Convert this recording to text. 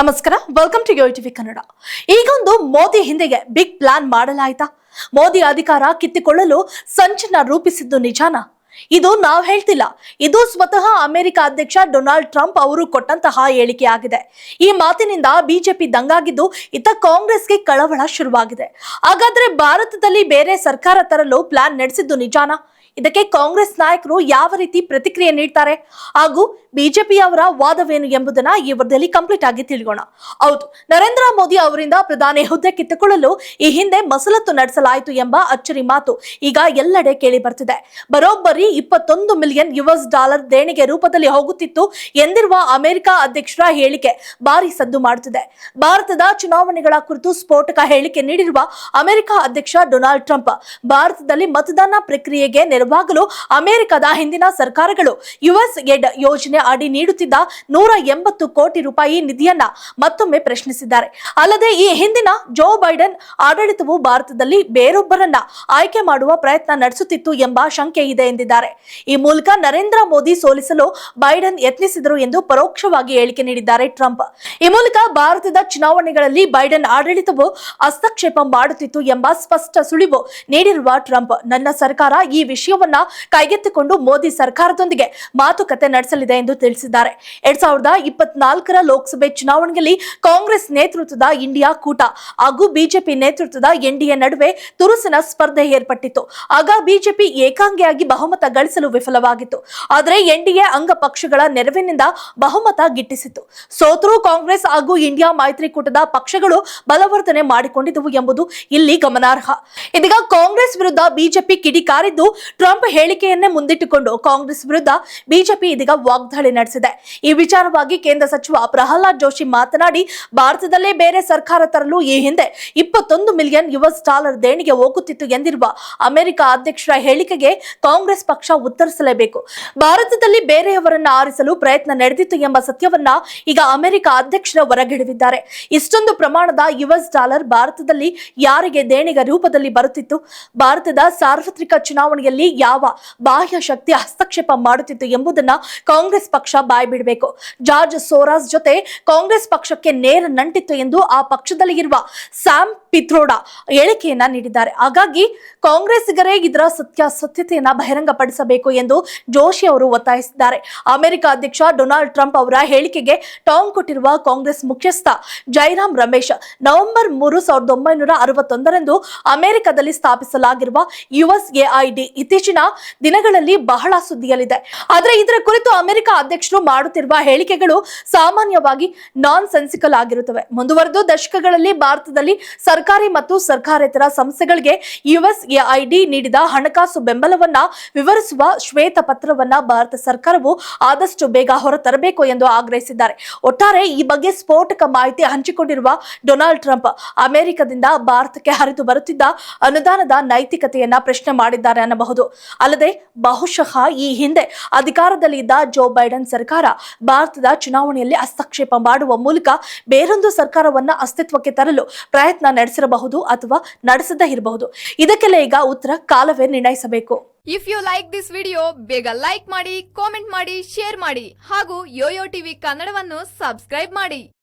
ನಮಸ್ಕಾರ. Welcome to yo TV Kannada ಈಗೊಂದು ಮೋದಿ ಹಿಂದೆಗೆ ಬಿಗ್ ಪ್ಲಾನ್ ಮಾಡಲಾಯ್ತಾ? ಮೋದಿ ಅಧಿಕಾರ ಕಿತ್ತಿಕೊಳ್ಳಲು ಸಂಚನ ರೂಪಿಸಿದ್ದು ನಿಜಾನ? ಇದು ನಾವು ಹೇಳ್ತಿಲ್ಲ. ಇದು ಸ್ವತಃ ಅಮೆರಿಕ ಅಧ್ಯಕ್ಷ ಡೊನಾಲ್ಡ್ ಟ್ರಂಪ್ ಅವರು ಕೊಟ್ಟಂತಹ ಹೇಳಿಕೆಯಾಗಿದೆ ಈ ಮಾತಿನಿಂದ ಬಿಜೆಪಿ ದಂಗಾಗಿದ್ದು ಇತ್ತ ಕಾಂಗ್ರೆಸ್ಗೆ ಕಳವಳ ಶುರುವಾಗಿದೆ. ಹಾಗಾದ್ರೆ ಭಾರತದಲ್ಲಿ ಬೇರೆ ಸರ್ಕಾರ ತರಲು ಪ್ಲಾನ್ ನಡೆಸಿದ್ದು ನಿಜಾನ? ಇದಕ್ಕೆ ಕಾಂಗ್ರೆಸ್ ನಾಯಕರು ಯಾವ ರೀತಿ ಪ್ರತಿಕ್ರಿಯೆ ನೀಡ್ತಾರೆ? ಹಾಗೂ ಬಿಜೆಪಿಯವರ ವಾದವೇನು ಎಂಬುದನ್ನ ಈ ಕಂಪ್ಲೀಟ್ ಆಗಿ ತಿಳಿಯೋಣ ಹೌದು, ನರೇಂದ್ರ ಮೋದಿ ಅವರಿಂದ ಪ್ರಧಾನಿ ಹುದ್ದೆ ಕಿತ್ತುಕೊಳ್ಳಲು ಈ ಹಿಂದೆ ಮಸಲತ್ತು ನಡೆಸಲಾಯಿತು ಎಂಬ ಅಚ್ಚರಿ ಮಾತು ಈಗ ಎಲ್ಲೆಡೆ ಕೇಳಿ ಬರ್ತಿದೆ. ಬರೋಬ್ಬರಿ ಇಪ್ಪತ್ತೊಂದು ಮಿಲಿಯನ್ ಯುಎಸ್ ಡಾಲರ್ ದೇಣಿಗೆ ರೂಪದಲ್ಲಿ ಹೋಗುತ್ತಿತ್ತು ಎಂದಿರುವ ಅಮೆರಿಕ ಅಧ್ಯಕ್ಷರ ಹೇಳಿಕೆ ಭಾರಿ ಸದ್ದು ಮಾಡುತ್ತಿದೆ. ಭಾರತದ ಚುನಾವಣೆಗಳ ಕುರಿತು ಸ್ಫೋಟಕ ಹೇಳಿಕೆ ನೀಡಿರುವ ಅಮೆರಿಕ ಅಧ್ಯಕ್ಷ ಡೊನಾಲ್ಡ್ ಟ್ರಂಪ್, ಭಾರತದಲ್ಲಿ ಮತದಾನ ಪ್ರಕ್ರಿಯೆಗೆ ನೆರವಾಗಲು ಅಮೆರಿಕದ ಹಿಂದಿನ ಸರ್ಕಾರಗಳು ಯುಎಸ್ ಎಡ್ ಯೋಜನೆ ಅಡಿ ನೀಡುತ್ತಿದ್ದ ನೂರ ಎಂಬತ್ತು ಕೋಟಿ ರೂಪಾಯಿ ನಿಧಿಯನ್ನ ಮತ್ತೊಮ್ಮೆ ಪ್ರಶ್ನಿಸಿದ್ದಾರೆ. ಅಲ್ಲದೆ, ಈ ಹಿಂದಿನ ಜೋ ಬೈಡನ್ ಆಡಳಿತವು ಭಾರತದಲ್ಲಿ ಬೇರೊಬ್ಬರನ್ನ ಆಯ್ಕೆ ಮಾಡುವ ಪ್ರಯತ್ನ ನಡೆಸುತ್ತಿತ್ತು ಎಂಬ ಶಂಕೆ ಇದೆ ಎಂದಿದ್ದಾರೆ ಈ ಮೂಲಕ ನರೇಂದ್ರ ಮೋದಿ ಸೋಲಿಸಲು ಬೈಡನ್ ಯತ್ನಿಸಿದರು ಎಂದು ಪರೋಕ್ಷವಾಗಿ ಹೇಳಿಕೆ ನೀಡಿದ್ದಾರೆ ಟ್ರಂಪ್. ಈ ಮೂಲಕ ಭಾರತದ ಚುನಾವಣೆಗಳಲ್ಲಿ ಬೈಡನ್ ಆಡಳಿತವು ಹಸ್ತಕ್ಷೇಪ ಮಾಡುತ್ತಿತ್ತು ಎಂಬ ಸ್ಪಷ್ಟ ಸುಳಿವು ನೀಡಿರುವ ಟ್ರಂಪ್. ನನ್ನ ಸರ್ಕಾರ ಈ ವಿಷಯವನ್ನ ಕೈಗೆತ್ತಿಕೊಂಡು ಮೋದಿ ಸರ್ಕಾರದೊಂದಿಗೆ ಮಾತುಕತೆ ನಡೆಸಲಿದೆ ಎಂದು ತಿಳಿಸಿದ್ದಾರೆ. ಎರಡ್ ಸಾವಿರದ ಇಪ್ಪತ್ನಾಲ್ಕರ ಲೋಕಸಭೆ ಚುನಾವಣೆಯಲ್ಲಿ ಕಾಂಗ್ರೆಸ್ ನೇತೃತ್ವದ ಇಂಡಿಯಾ ಕೂಟ ಹಾಗೂ ಬಿಜೆಪಿ ನೇತೃತ್ವದ ಎನ್ಡಿಎ ನಡುವೆ ತುರುಸಿನ ಸ್ಪರ್ಧೆ ಏರ್ಪಟ್ಟಿತ್ತು. ಆಗ ಬಿಜೆಪಿ ಏಕಾಂಗಿಯಾಗಿ ಬಹುಮತ ಗಳಿಸಲು ವಿಫಲವಾಗಿತ್ತು. ಆದರೆ ಎನ್ಡಿಎ ಅಂಗ ಪಕ್ಷಗಳ ನೆರವಿನಿಂದ ಬಹುಮತ ಗಿಟ್ಟಿಸಿತ್ತು. ಸೋತರೂ ಕಾಂಗ್ರೆಸ್ ಹಾಗೂ ಇಂಡಿಯಾ ಮೈತ್ರಿಕೂಟದ ಪಕ್ಷಗಳು ಬಲವರ್ಧನೆ ಮಾಡಿಕೊಂಡಿದ್ದವು ಎಂಬುದು ಇಲ್ಲಿ ಗಮನಾರ್ಹ. ಇದೀಗ ಕಾಂಗ್ರೆಸ್ ವಿರುದ್ಧ ಬಿಜೆಪಿ ಕಿಡಿಕಾರಿದ್ದು ಟ್ರಂಪ್ ಹೇಳಿಕೆಯನ್ನೇ ಮುಂದಿಟ್ಟುಕೊಂಡು ಕಾಂಗ್ರೆಸ್ ವಿರುದ್ಧ ಬಿಜೆಪಿ ಇದೀಗ ವಾಗ್ದಾಳಿ ನಡೆಸಿದೆ. ಈ ವಿಚಾರವಾಗಿ ಕೇಂದ್ರ ಸಚಿವ ಪ್ರಹ್ಲಾದ್ ಜೋಶಿ ಮಾತನಾಡಿ, ಭಾರತದಲ್ಲೇ ಬೇರೆ ಸರ್ಕಾರ ತರಲು ಈ ಹಿಂದೆ ಇಪ್ಪತ್ತೊಂದು ಮಿಲಿಯನ್ ಯುಎಸ್ ಡಾಲರ್ ದೇಣಿಗೆ ಹೋಗುತ್ತಿತ್ತು ಎಂದಿರುವ ಅಮೆರಿಕ ಅಧ್ಯಕ್ಷರ ಹೇಳಿಕೆಗೆ ಕಾಂಗ್ರೆಸ್ ಪಕ್ಷ ಉತ್ತರಿಸಲೇಬೇಕು. ಭಾರತದಲ್ಲಿ ಬೇರೆಯವರನ್ನ ಆರಿಸಲು ಪ್ರಯತ್ನ ನಡೆದಿತ್ತು ಎಂಬ ಸತ್ಯವನ್ನ ಈಗ ಅಮೆರಿಕ ಅಧ್ಯಕ್ಷರ ಹೊರಗಿಡವಿದ್ದಾರೆ. ಇಷ್ಟೊಂದು ಪ್ರಮಾಣದ ಯುಎಸ್ ಡಾಲರ್ ಭಾರತದಲ್ಲಿ ಯಾರಿಗೆ ದೇಣಿಗ ರೂಪದಲ್ಲಿ ಬರುತ್ತಿತ್ತು? ಭಾರತದ ಸಾರ್ವತ್ರಿಕ ಚುನಾವಣೆಯಲ್ಲಿ ಯಾವ ಬಾಹ್ಯ ಶಕ್ತಿ ಹಸ್ತಕ್ಷೇಪ ಮಾಡುತ್ತಿತ್ತು ಎಂಬುದನ್ನ ಕಾಂಗ್ರೆಸ್ ಪಕ್ಷ ಬಾಯ್ಬಿಡಬೇಕು ಜಾರ್ಜ್ ಸೋರಾಸ್ ಜೊತೆ ಕಾಂಗ್ರೆಸ್ ಪಕ್ಷಕ್ಕೆ ನೇರ ನಂಟಿತ್ತು ಎಂದು ಆ ಪಕ್ಷದಲ್ಲಿ ಇರುವ ಸ್ಯಾಮ್ ಪಿತ್ರೋಡಾ ಹೇಳಿಕೆಯನ್ನ ನೀಡಿದ್ದಾರೆ. ಹಾಗಾಗಿ ಕಾಂಗ್ರೆಸ್ಸಿಗರೇ ಇದರ ಸತ್ಯಾಸತ್ಯತೆಯನ್ನ ಬಹಿರಂಗಪಡಿಸಬೇಕು ಎಂದು ಜೋಶಿ ಅವರು ಒತ್ತಾಯಿಸಿದ್ದಾರೆ. ಅಮೆರಿಕ ಅಧ್ಯಕ್ಷ ಡೊನಾಲ್ಡ್ ಟ್ರಂಪ್ ಅವರ ಹೇಳಿಕೆಗೆ ಟಾಂಗ್ ಕೊಟ್ಟಿರುವ ಕಾಂಗ್ರೆಸ್ ಮುಖ್ಯಸ್ಥ ಜೈರಾಮ್ ರಮೇಶ್ ನವೆಂಬರ್ ಮೂರು ಸಾವಿರದ ಒಂಬೈನೂರ ಅರವತ್ತೊಂದರಂದು ಅಮೆರಿಕದಲ್ಲಿ ಸ್ಥಾಪಿಸಲಾಗಿರುವ ಯುಎಸ್ಎಐಡಿ ಇತ್ತೀಚಿನ ದಿನಗಳಲ್ಲಿ ಬಹಳ ಸುದ್ದಿಯಲ್ಲಿದೆ. ಆದರೆ ಇದರ ಕುರಿತು ಅಮೆರಿಕ ಅಧ್ಯಕ್ಷರು ಮಾಡುತ್ತಿರುವ ಹೇಳಿಕೆಗಳು ಸಾಮಾನ್ಯವಾಗಿ ನಾನ್ ಸೆನ್ಸಿಕಲ್ ಆಗಿರುತ್ತವೆ. ಮುಂದುವರೆದು ದಶಕಗಳಲ್ಲಿ ಭಾರತದಲ್ಲಿ ಸರ್ಕಾರಿ ಮತ್ತು ಸರ್ಕಾರೇತರ ಸಂಸ್ಥೆಗಳಿಗೆ ಯುಎಸ್ಎಐಡಿ ನೀಡಿದ ಹಣಕಾಸು ಬೆಂಬಲವನ್ನ ವಿವರಿಸುವ ಶ್ವೇತ ಪತ್ರವನ್ನ ಭಾರತ ಸರ್ಕಾರವು ಆದಷ್ಟು ಬೇಗ ಹೊರತರಬೇಕು ಎಂದು ಆಗ್ರಹಿಸಿದ್ದಾರೆ. ಒಟ್ಟಾರೆ ಈ ಬಗ್ಗೆ ಸ್ಫೋಟಕ ಮಾಹಿತಿ ಹಂಚಿಕೊಂಡಿರುವ ಡೊನಾಲ್ಡ್ ಟ್ರಂಪ್ ಅಮೆರಿಕದಿಂದ ಭಾರತಕ್ಕೆ ಹರಿದು ಬರುತ್ತಿದ್ದ ಅನುದಾನದ ನೈತಿಕತೆಯನ್ನ ಪ್ರಶ್ನೆ ಮಾಡಿದ್ದಾರೆ ಅನ್ನಬಹುದು. ಅಲ್ಲದೆ ಬಹುಶಃ ಈ ಹಿಂದೆ ಅಧಿಕಾರದಲ್ಲಿದ್ದ ಜೋ ಬೈಡನ್ ಸರ್ಕಾರ ಭಾರತದ ಚುನಾವಣೆಯಲ್ಲಿ ಹಸ್ತಕ್ಷೇಪ ಮಾಡುವ ಮೂಲಕ ಬೇರೊಂದು ಸರ್ಕಾರವನ್ನ ಅಸ್ತಿತ್ವಕ್ಕೆ ತರಲು ಪ್ರಯತ್ನ ನಡೆಸಿರಬಹುದು ಅಥವಾ ನಡೆಸದ ಇರಬಹುದು. ಇದಕ್ಕೆಲ್ಲ ಈಗ ಉತ್ತರ ಕಾಲವೇ ನಿರ್ಣಯಿಸಬೇಕು. If you like this video ಬೇಗ ಲೈಕ್ ಮಾಡಿ ಕಾಮೆಂಟ್ ಮಾಡಿ ಶೇರ್ ಮಾಡಿ ಹಾಗೂ ಯೋಯೋ ಟಿವಿ ಕನ್ನಡವನ್ನು ಸಬ್ಸ್ಕ್ರೈಬ್ ಮಾಡಿ.